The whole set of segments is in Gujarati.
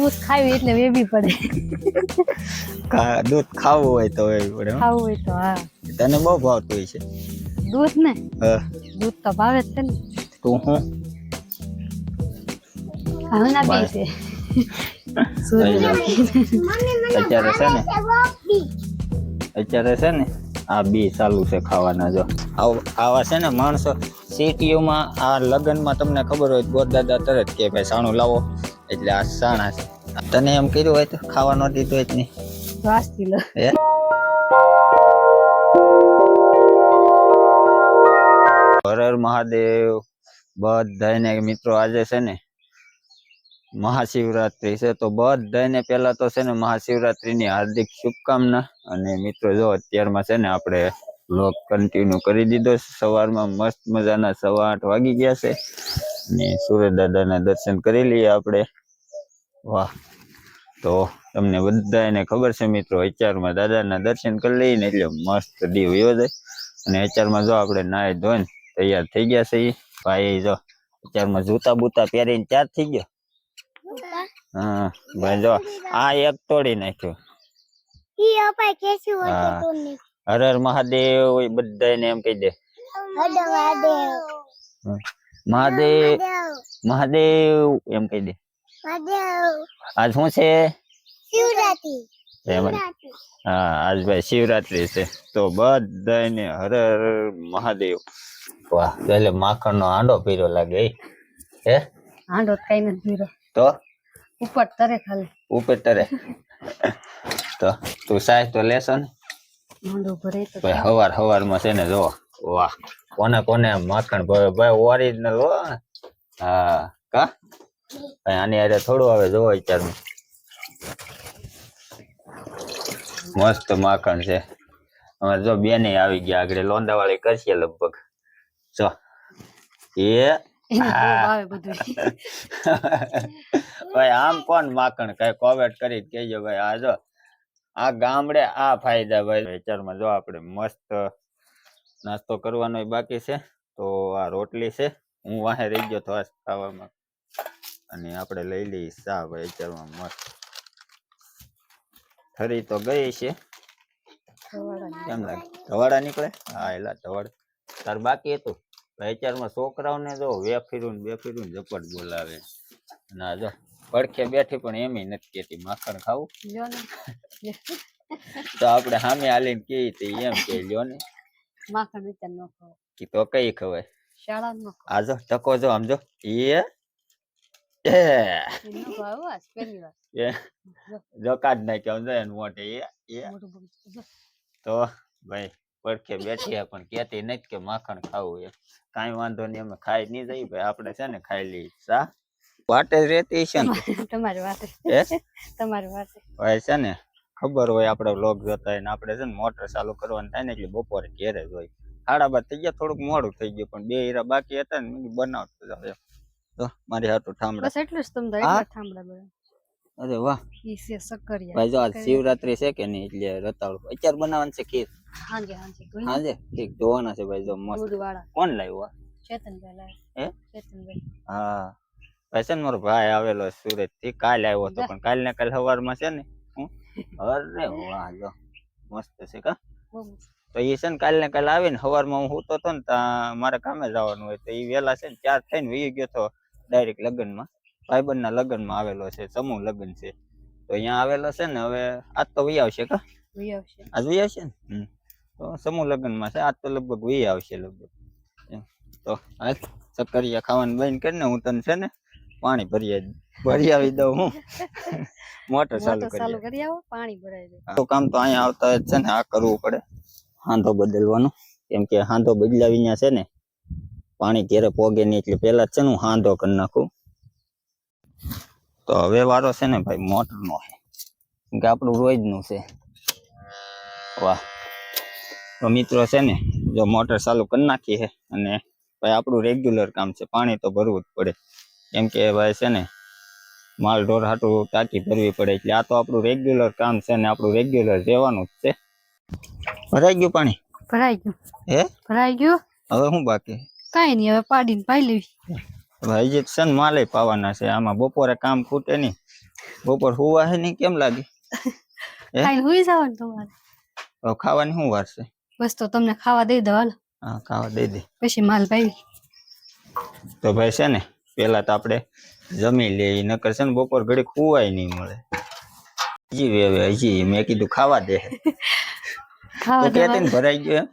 દૂધ ખાવી એટલે વેબી પડે. દૂધ ખાવું હોય તો એવી પડે ખાવું હોય તો હા. તને બહુ ભાવતું હોય છે. દૂધ ને? દૂધ તો ભાવે જ છે ને. તું હું? હવે બે છે. અત્યારે છે ને? અત્યારે છે ને આ બી ચાલુ છે ખાવાના જો. આવા છે ને માણસો સિટીઓમાં આ લગ્નમાં તમને ખબર હોય તો ગોરદાદા તરત કે ભાઈ સાણું લાવો. એટલે આ સાણા છે. તને એમ કર્યું હોય તો ખાવા ન દીધું હોય નહીં. વાસતી લો હે? હર હર મહાદેવ. બધાને મિત્રો આજે છે ને મહાશિવરાત્રી છે. તો બધાને પેલા તો છે ને મહાશિવરાત્રીની હાર્દિક શુભકામના અને મિત્રો જો અત્યારમાં છે ને આપણે વ્લોગ કન્ટિન્યુ કરી દીધો છે. સવારમાં મસ્ત મજાના સવા આઠ વાગી ગયા છે. અને સૂર્ય દાદાના દર્શન કરી લઈએ આપણે. વાહ. તો તમને બધાને ખબર છે મિત્રો અત્યારમાં દાદાના દર્શન કરી લઈને એટલે મસ્ત દી વયો જાય. અને અત્યારમાં જો આપણે નાય ધોઈને તૈયાર થઈ ગયા છે. ભાઈ જો અત્યારમાં જૂતા બૂતા પહેરીને ત્યાર થઈ ગયો. હા ભાઈ જો આ એક તોડી નાખ્યો. હર હર મહાદેવ બધાને એમ કહી દે. મહાદેવ મહાદેવ એમ કહી દે. આજ શું છે? એમ હા આજ ભાઈ શિવરાત્રી છે. તો બધાને હર હર મહાદેવ. વાહ એટલે માખણ નો હાંડો પીરો લાગે હે? હાંડો તો કઈ નથી પીરો. તો? ઉપર તરે ખાલી. ઉપર તરે. તો તું સાહેબ તો લેશો ને? હાંડો ભરે તો ભાઈ હવાર હવારમાં છે ને જો. વાહ કોને કોને માખણ ભાવે ભાઈ ઓરિજિનલ હો. હા કા? આની અરે થોડું આવે જોવો અત્યારનું. મસ્ત માખણ છે. હવે જો બે ને આવી ગયા આગળ લોંદા વાળી કરશે લગભગ. જો. એ ભાઈ આમ કોણ માખણ કઈ કોવેટ કરી કેજો ભાઈ. આ જો આ ગામડે આ ફાયદા ભાઈ. વિચારમાં જો આપણે મસ્ત નાસ્તો કરવાનો બાકી છે. તો આ રોટલી છે. હું વાહે રહી ગયો તો ખાવામાં. અને આપણે લઈ લઈએ ચા ભાઈ ચાલવા મસ્ત. ફરી તો ગઈ છે. કેમ લાગે? ધવાડા નીકળે? હા એલા ધવાડ. તાર બાકી હતું. ભાઈચારમાં છોકરાઓને જો વેફીરું ને બેફીરું ને ઝપટ બોલાવે ના જો પડખે બેઠી પણ એમ નથી કેતી. માખણ ખાવું? તો આપણે સામે હાલીને કહી તે એમ કે લ્યો ને. માખણ રીતે ન ખાવ. કે તો કઈ ખવાય. શાળા ન ખાવ. ટકો જો આમ જો. એ એ ન ખાવ આજ પહેલી વાર એ જો કાઢ નાખ્યો આમ જો એને મોઢે. એ એ મોટું બગડું. જો, તો ભાઈ પડખે બેઠી પણ કેતી નથી કે માખણ ખાવું એ. કાઈ વાંધો નહીં અમે ખાઈ નહીં જઈ ભાઈ. આપણે છે ને ખાઈ લઈ સા વાટે રેતી છે ને. તમારી વાતે તમારી વાતે ભાઈ છે ને ખબર હોય આપણે વ્લોગ જોતા હોય ને આપણે છે ને મોટર ચાલુ કરવાનું થાય ને એટલે બપોરે ઘેરે જ હોય. સાડા બાર થઈ ગયા થોડુંક મોડું થઈ ગયું પણ બે હીરા બાકી હતા ને બનાવતો જાવ તો મારી હાટું ઠામડા. બસ એટલું જ તમને હા? એટલા થાંભલા બધા અરે વાહ. ઈ છે સક્કરિયા ભાઈ જો આજ શિવરાત્રી છે કે નહીં એટલે રતાળું. અત્યારે બનાવવાનું છે ખીર. હાંજે હાંજે. કોઈ હાજે ઠીક જોવાના છે ભાઈ જો મસ્ત. દૂધ વાળા કોણ લાવ્યું આ? ચેતનભાઈ લાવે. હે? ચેતનભાઈ. હા. ભાઈ છે ને મારો ભાઈ આવેલો સુરતથી કાલે આવ્યો હતો જા. પણ કાલ ને કાલ સવારમાં છે ને હું? અરે વાહ જો મસ્ત છે કા? બહુ મસ્ત. તો એ છે ને કાલ ને કાલ આવીને સવારમાં હું સૂતો હતો ને ત્યાં મારે કામે જવાનું હોય તો એ વહેલા છે ને ચાર થઈને વહી ગયો તો ડાયરેક્ટ લગ્નમાં. ભાઈબંધના લગ્નમાં આવેલો છે સમૂહ લગ્ન છે. તો અહીંયા આવેલો છે ને હવે આજ તો વહી આવશે કા? વી આવશે. આજ વહી આવશે ને? તો સમૂહ લગ્નમાં છે આજ તો લગભગ વહી આવશે લગભગ. તો હાલ ચક્કરિયા ખાવાનું બંધ કરીને હું તને છે ને પાણી ભરી ભરી આવી દઉં હું. મોટર ચાલુ કરી ચાલુ કરી આવો પાણી ભરાઈ જાય. તો કામ તો અહીંયા આવતા જ છે ને આ કરવું પડે. હાંધો બદલવાનો. કેમ કે હાંધો બદલાવી છે ને પાણી ત્યારે પોગે નહીં એટલે પેલા છે ને હું હાંધો કરી નાખું. તો હવે વારો છે ને ભાઈ મોટર નો કે આપણું રોજનું છે. વાહ. તો મિત્રો છે ને જો મોટર ચાલુ કરી નાખી છે અને ભાઈ આપણું રેગ્યુલર કામ છે પાણી તો ભરવું જ પડે. કેમ કે ભાઈ છે ને માલ ઢોર હાટું ટાંકી ભરવી પડે એટલે આ તો આપણું રેગ્યુલર કામ છે ને આપણું રેગ્યુલર રહેવાનું જ છે. ભરાઈ ગયું પાણી? ભરાઈ ગયું. હે? ભરાઈ ગયું. હવે શું બાકી? કાંઈ નહીં હવે પાડીને પાઈ લેવી ઇન્જેક્શન માલે પાવાના છે આમાં બપોરે કામ ખૂટે નહીં. બપોર હુવા હે નહીં કેમ લાગે? ખાઈને હુઈ જવાનું તમારે? હવે ખાવાની શું વાર છે? બસ તો તમને ખાવા દઈ દો હાલો. હા ખાવા દઈ દે. પછી માલ પાઈ તો ભાઈ છે ને પેલા તો આપણે જમી લઈએ નકર છે ને બપોર ઘડી ખુવાય નહીં મળે. હજી વેવે હજી મેં કીધું ખાવા દે. ખાવા દે ભરાઈ ગયો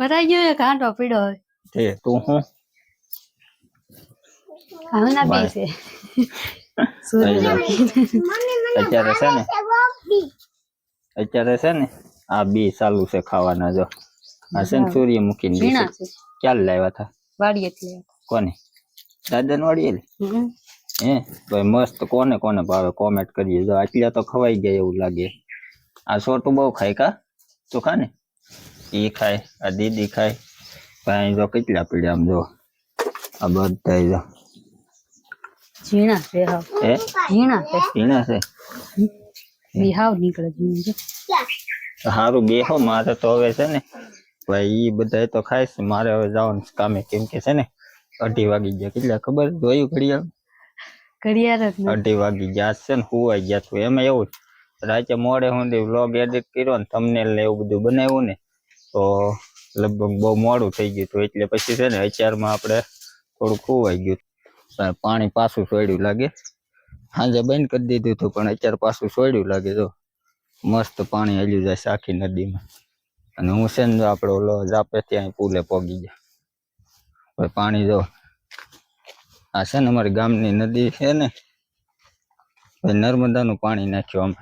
ભરાઈ ગયો એક પીડો હવે. તે તું હું હવે ના બાય. બેસે સૂર્ય અત્યારે છે ને અત્યારે છે ને આ બી ચાલુ છે ખાવાના જો આ છે ને સૂર્યમુખી ઝીણા છે ક્યાં લાવ્યા હતા વાડીએ કોને દાદા વાળી હમ. હે ભાઈ મસ્ત કોને કોને ભાવે કોમેન્ટ કરીએ જો આટલા તો ખવાઈ ગયા એવું લાગે આ છોટું બહુ ખાય કા તું ખા ને એ ખાય આ દીદી ખાય ભાઈ જો કેટલા પીડ્યા આમ જો આ બધા જો ઝીણા છે હાવ હે ઝીણા છે ઝીણા છે બિહાવ નીકળે ઝીણું છે. સારું બેહો મારે તો હવે છે ને ભાઈ એ બધા તો ખાઈશ મારે હવે જવાનું કામે કેમ કે છે ને અઢી વાગી ગયા કેટલા ખબર જોયું ઘડિયાળ ઘડિયાળ અઢી વાગી ગયા છે ને હુવાઈ ગયા છું એમાં એવું. રાતે મોડે સુધી વ્લોગ એડિટ કર્યો ને તમને એવું બધું બનાવ્યું ને તો લગભગ બહુ મોડું થઈ ગયું હતું. એટલે પછી છે ને અત્યારમાં આપણે થોડું ખોવાઈ ગયું પણ પાછું છોડ્યું લાગે. સાંજે બંધ કરી દીધું હતું, પણ અત્યારે પાછું છોડ્યું લાગે. જો, મસ્ત પાણી હલ્યું જાય સાખી નદીમાં. અને હું છે ને આપણે ઓલો જાપે ત્યાં પુલે પોગી જાય પાણી જો, આ છે ને અમારી ગામની નદી છે ને નર્મદાનું પાણી નાખ્યું અમે.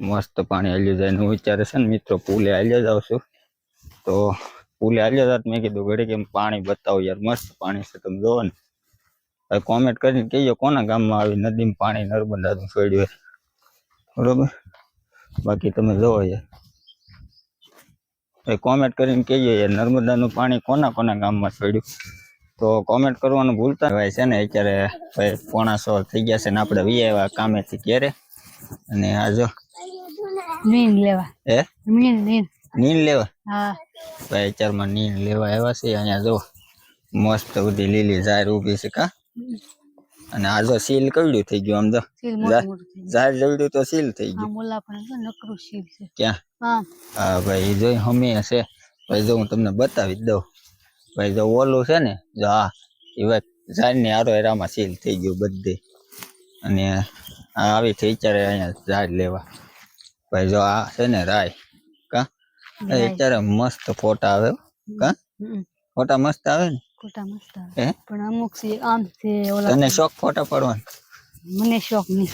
મસ્ત પાણી હાલ્યું જાય. હું અત્યારે છે ને મિત્રો પુલે હાલ્યો જાઉં છું તો પુલે હાલ્યો હતા મેં કીધું ઘડી કેમ પાણી બતાવો યાર મસ્ત પાણી છે તમે જોવો ને. હવે કોમેન્ટ કરીને કહીએ કોના ગામમાં આવી નદીમાં પાણી નર્મદાનું છોડ્યું બરોબર? બાકી તમે જોવો યાર. એ કોમેન્ટ કરીને કહીએ યાર નર્મદાનું પાણી કોના કોના ગામમાં છોડ્યું તો કોમેન્ટ કરવાનું ભૂલતા હોય છે ને? અત્યારે ભાઈ પોણા સો થઈ ગયા છે ને આપણે વી આવ્યા કામેથી ક્યારે અને આ જો નીન લેવા. હે? નીન નીન નીન લેવા? હા. ભાઈ અત્યારમાં નીણ લેવા આવ્યા છે. અહીંયા જો મસ્ત બધી લીલી ઝાર ઊભી છે કા? અને આ જો સીલ કવડ્યું થઈ ગયું આમ તો? ઝાર જવડ્યું તો સીલ થઈ ગયું. મુલા પણ નકરું સીલ છે. ક્યાં? હા. ભાઈ જોઈ હમે છે. ભાઈ જો હું તમને બતાવી દઉં. ભાઈ જો ઓલું છે ને જો આ એ ભાઈ ઝાડની આરો એરામાં સીલ થઈ ગયું બધે. અને આ આવી થઈ ચારે અહીંયા ઝાડ લેવા. ભાઈ જો આ છે ને રાય. અત્યારે મસ્ત ફોટા આવે. કા? ફોટા મસ્ત આવે ને? ફોટા મસ્ત આવે. પણ અમુક છે આમ છે ઓલા તને શોખ ફોટા પાડવાનો? મને શોખ નહીં.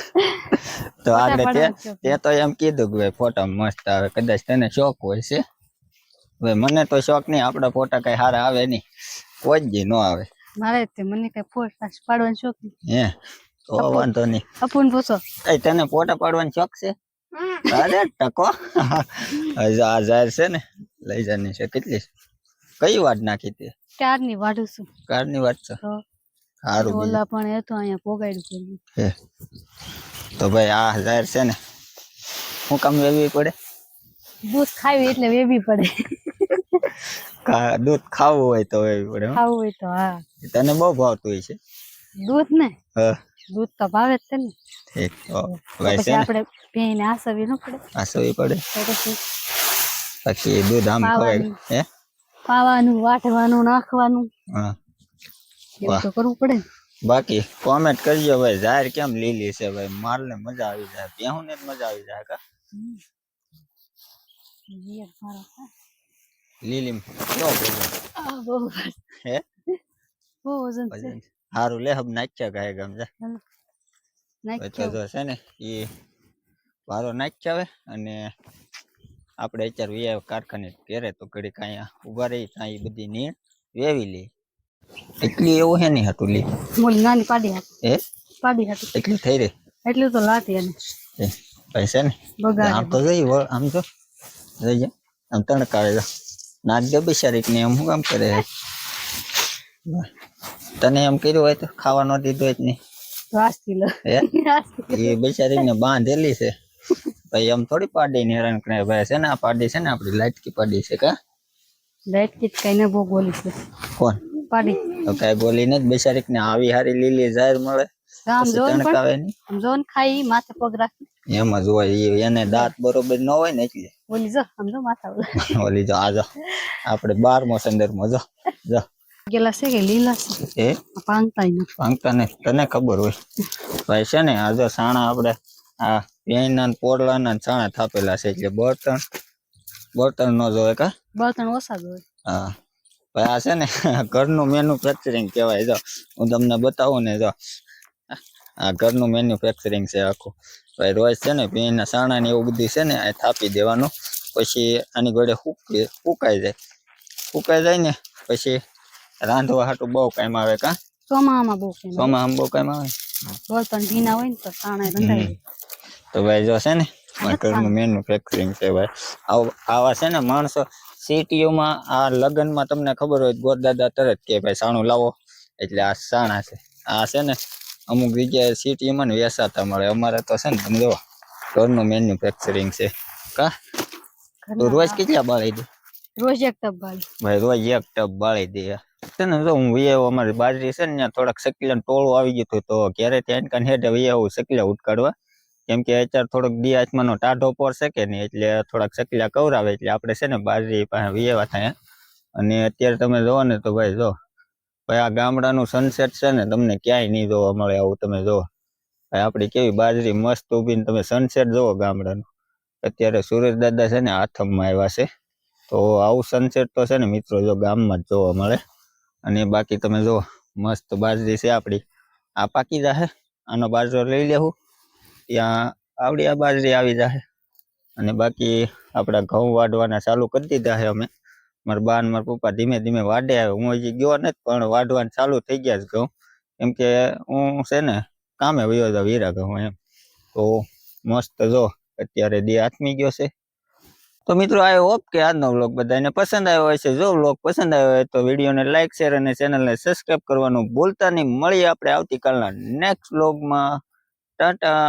તો આગળ તે તે તો એમ કીધું કે ફોટા મસ્ત આવે. કદાચ તને શોખ હોય છે. હવે મને તો શોખ નહીં આપણા ફોટા કઈ સારા આવે નહીં. કોઈ જ નો આવે. મારે તે મને કઈ ફોટા પાડવાનો શોખ હે? તો વાંધો નહીં. અપુન પૂછો. તને ફોટા પાડવાનો શોખ છે? અરે ટકો. આ જાહેર છે ને લઈ જવાની છે. કેટલી કઈ વાડ નાખી તે? ક્યારની વાઢું છું કારની વાત છે? તો સારું ઓલા પણ એ તો અહીંયા પોગાડ્યું છે તો ભાઈ આ જાહેર છે ને હું કામ વેવી પડે? દૂધ ખાવી એટલે વેવી પડે. દૂધ ખાવું હોય તો વેવી પડે ખાવું હોય તો હા. તને બહુ ભાવતું હોય છે. દૂધ ને? હા. દૂધ તો ભાવે જ છે ને. ઠીક તો તો ભાઈ છે પછી ને? આપણે ભેઈને આસવી ન પડે. આ સવી પડે? તો પછી પછી દૂધ આમ ખવાય પાવાનું. હે? પાવાનું વાટવાનું નાખવાનું. હા. એવું વાહ. તો કરવું પડે ને. બાકી કોમેન્ટ કરજો ભાઈ જાહેર કેમ લીલી છે ભાઈ? મારને મજા આવી જાય બેહું ને જ મજા આવી જાય કા? યાર મારા હા. લીલી કેવો બોલો આ બહુ હે? બહુ વજન છે. વજન હારું લે હબ નાખ્યા ગાય ગમજા જા. પછી તો છે ને એ વારો નાખ્યા આવે અને આપણે અત્યારે વીઆઈ કારખાને ઘેરે તો ઘડીક અહીંયા ઊભા રહી ત્યાં એ બધી નીણ વેવી લે. એટલી એવું હે નહીં હતું લી. મોલી નાની પાડી હતી હે? પાડી હતી એટલી થઈ રહી. એટલું તો લાતી એને. એ ભાઈ ને આમ તો જઈ આમ તો જઈ જાય આમ તણકાવે જા. નાચ દે બિચારી ને એમ શું કામ કરે? તને એમ કર્યું હોય તો ખાવા ન દીધું હોય જ નહીં. વાસતી લો એ બિચારીને બાંધેલી છે. ભાઈ એમ થોડી પાડી ને હેરાન કરે. ભાઈ છે ને આ પાડી છે ને આપડી લાટકી પાડી છે કા? લાઈટ કઈ ને બહુ બોલી છે. કોણ? પાડી. તો કઈ બોલી નથી. બેચારીક ને આવી હારી લીલી જાહેર મળે. આમ પછી પણ આમ જો ખાઈ માથે પગ રાખી. એમ જ હોય. એને દાંત બરોબર ન હોય ને એટલે. બોલી જો આમ જો માથા ઓલી જો આ જો. આપણે બારમો સંદર્ભમાં જો. જો. ગેલા છે કે લીલા છે? એ? આ પાંગતાય નથી. ભાંગતા ને તને ખબર હોય? ભાઈ છે ને આ જો સાણા આપણે આ પેઈના પોડલાના સાણા થાપેલા છે એટલે બળતણ બળતણ નો જોવે કા? બળતણ ઓછા જોવે હા. ભાઈ આ છે ને ઘરનું મેન્યુફેક્ચરિંગ કહેવાય. જો હું તમને બતાવું ને જો. આ ઘરનું મેન્યુફેક્ચરિંગ છે આખું. ભાઈ રોજ છે ને ભીના સાણા ને એવું બધું છે ને આ થાપી દેવાનું. પછી આની ગળે ફૂકાઈ જાય. સુકાઈ જાય ને પછી રાંધવા હાટું બહુ કામ આવે કા? ચોમામાં બહુ કેમ બહુ કામ આવે? બળતણ ભીના હોય ને તો સાણે રંધાય તો ભાઈ જો છે ને મારા ઘરનું મેન્યુફેક્ચરિંગ છે ભાઈ. આવા છે ને માણસો સિટીઓમાં આ લગ્નમાં તમને ખબર હોય ગોરદાદા તરત કે ભાઈ સાણું લાવો. એટલે આ સાણા છે. આ છે ને અમુક જગ્યાએ સિટીમાં ને વેસાતા મળે. અમારે તો છે ને તમે જો ઘરનું મેન્યુફેક્ચરિંગ છે. કા? તો રોજ કેટલા બાળી દે? રોજ એક ટબ બાળી. ભાઈ રોજ એક ટબ બાળી દે. છે ને જો હું વિયેવો અમારી બાજરી છે ને, ત્યાં થોડાક સકીલા ટોળું આવી ગયું હતું, તો ક્યારે ત્યાં કાન હેઠે વિયેવું સકીલા ઉટકાડવા. કેમ કે અત્યારે થોડોક દી ટાઢો પર શકે ને એટલે થોડાક સકીલા કવરાવે, એટલે આપણે છે ને બાજરી પાસે વિયેવા થાય. અને અત્યારે તમે જોવો ને તો ભાઈ જો, ભાઈ આ ગામડાનું સનસેટ છે ને, તમને ક્યાંય નહીં જોવા મળે આવું તમે જુઓ. ભાઈ આપણી કેવી બાજરી મસ્ત ઊભી તમે સનસેટ જોવો ગામડાનું. અત્યારે સુરેશ દાદા છે ને આથમમાં આવ્યા છે. તો આવું સનસેટ તો છે ને મિત્રો જો ગામમાં જ જોવા મળે. અને બાકી તમે જો મસ્ત બાજરી છે આપણી આ પાકી જાહે, આનો બાજરો લઈ લેવું ત્યાં આવડી આ બાજરી આવી જાહે. અને બાકી આપણા ઘઉં વાઢવાના ચાલુ કરી દીધા છે અમે. મારા બા અને મારા પપ્પા ધીમે ધીમે વાઢે આવે હું હજી ગયો નથી, પણ વાઢવાનું ચાલુ થઈ ગયા છે ઘઉં. કેમ કે હું છે ને કામે વયો જાઉં હીરા ઘઉં એમ. તો મસ્ત જો, અત્યારે દે આથમી ગયો છે. તો મિત્રો આઈ હોપ કે આજનો વ્લોગ બધાને પસંદ આવ્યો હશે. જો વ્લોગ પસંદ આવ્યો હોય તો વિડીયોને લાઇક શેર અને ચેનલને સબસ્ક્રાઈબ કરવાનું ભૂલતા નહીં. મળીએ આપણે આવતીકાલના નેક્સ્ટ વ્લોગમાં ટાટા